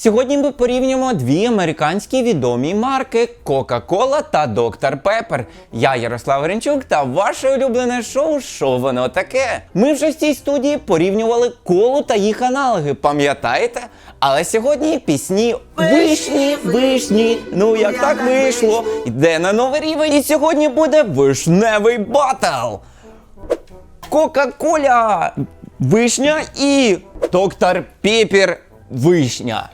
Сьогодні ми порівнюємо дві американські відомі марки Coca-Cola та Dr. Pepper. Я Ярослав Гринчук та ваше улюблене шоу Що воно таке? Ми вже в цій студії порівнювали колу та їх аналоги, пам'ятаєте? Але сьогодні пісні вишні, вишні. Ну як так вийшло? Йде на новий рівень, і сьогодні буде вишневий батл. Кока-Коля вишня і доктор Пепір вишня.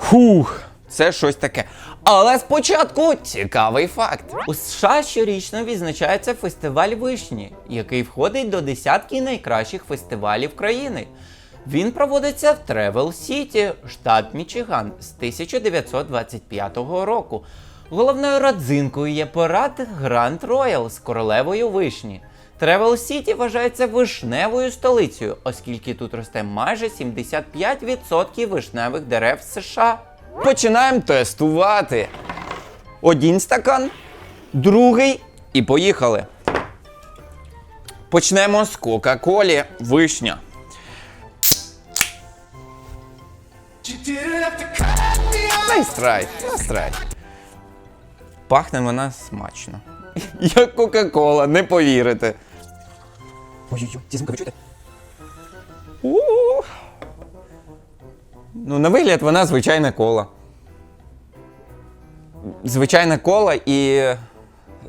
Фух, це щось таке. Але спочатку цікавий факт. У США щорічно відзначається фестиваль вишні, який входить до десятки найкращих фестивалів країни. Він проводиться в Тревел Сіті, штат Мічиган з 1925 року. Головною родзинкою є парад Гранд Роял з королевою вишні. Тревел Сіті вважається вишневою столицею, оскільки тут росте майже 75% вишневих дерев США. Починаємо тестувати. Один стакан, другий і поїхали. Почнемо з Кока-Колі вишня. Найстрай, настрай. Пахне вона смачно. Як Кока-Кола, не повірите. Ой-ой-ой, ці ви чуєте? У-у-у. Ну, на вигляд вона звичайна кола. Звичайна кола і,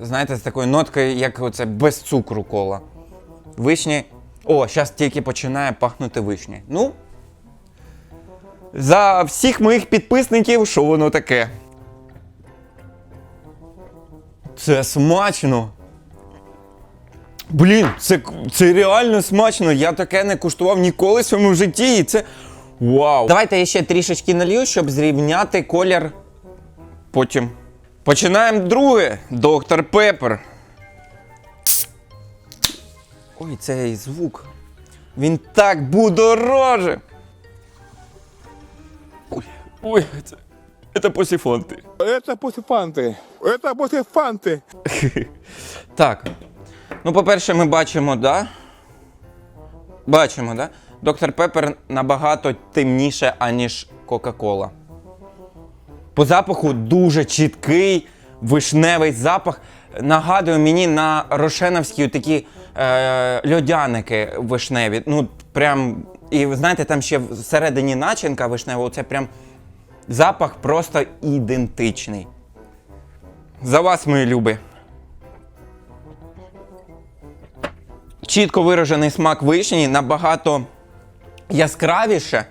знаєте, з такою ноткою, як оце без цукру кола. Вишні. О, зараз тільки починає пахнути вишня. Ну. За всіх моїх підписників, що воно таке? Це смачно. Блін, це, це реально смачно. Я таке не куштував ніколи в своєму житті. І це. Вау! Давайте я ще трішечки налью, щоб зрівняти колір. Потім. Починаємо друге. Доктор Пепер. Ой, цей звук. Він так будороже. Ой, ой, це. Це після фонти. Это после фанты. Это после фанты. Так. Ну, по-перше, ми бачимо, да? Бачимо, да? Доктор Пепер набагато темніше, аніж Кока-Кола. По запаху дуже чіткий вишневий запах. Нагадує мені на рошеновські такі е, льодяники вишневі. Ну, прям. І знаєте, там ще всередині начинка вишнева, це прям запах просто ідентичний. За вас, мої люби. Чітко виражений смак вишні, набагато яскравіше.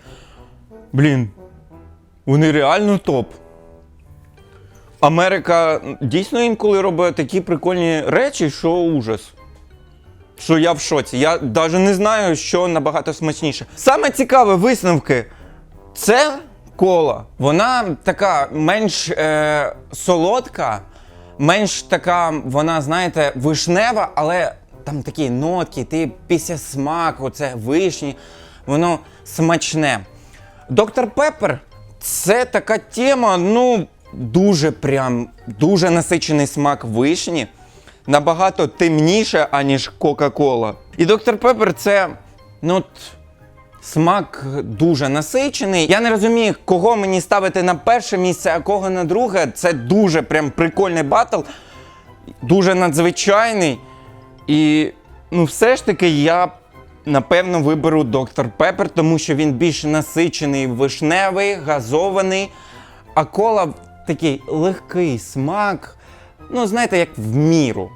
Блін, вони реально топ. Америка дійсно інколи робить такі прикольні речі, що ужас. Що я в шоці. Я навіть не знаю, що набагато смачніше. Саме цікаве висновки. Це кола. Вона така менш е, солодка, менш така, вона, знаєте, вишнева, але там такі нотки, ти після смаку, це вишні, воно смачне. Доктор Пеппер це така тема, ну, дуже прям, дуже насичений смак вишні, набагато темніше, аніж Кока-Кола. І доктор Пеппер це, ну, от, Смак дуже насичений. Я не розумію, кого мені ставити на перше місце, а кого на друге. Це дуже прям прикольний батл, дуже надзвичайний. І ну, все ж таки я напевно виберу Доктор Пепер, тому що він більш насичений, вишневий, газований. А кола такий легкий смак. Ну, знаєте, як в міру.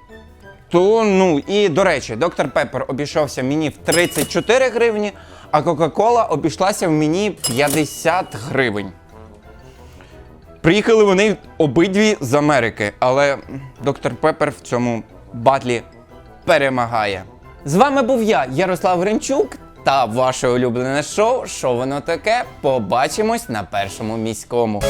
То, ну і до речі, доктор Пеппер обійшовся мені в 34 гривні, а Кока-Кола обійшлася в мені 50 гривень. Приїхали вони обидві з Америки, але доктор Пеппер в цьому батлі перемагає. З вами був я, Ярослав Гринчук, та ваше улюблене шоу Що воно таке? Побачимось на першому міському.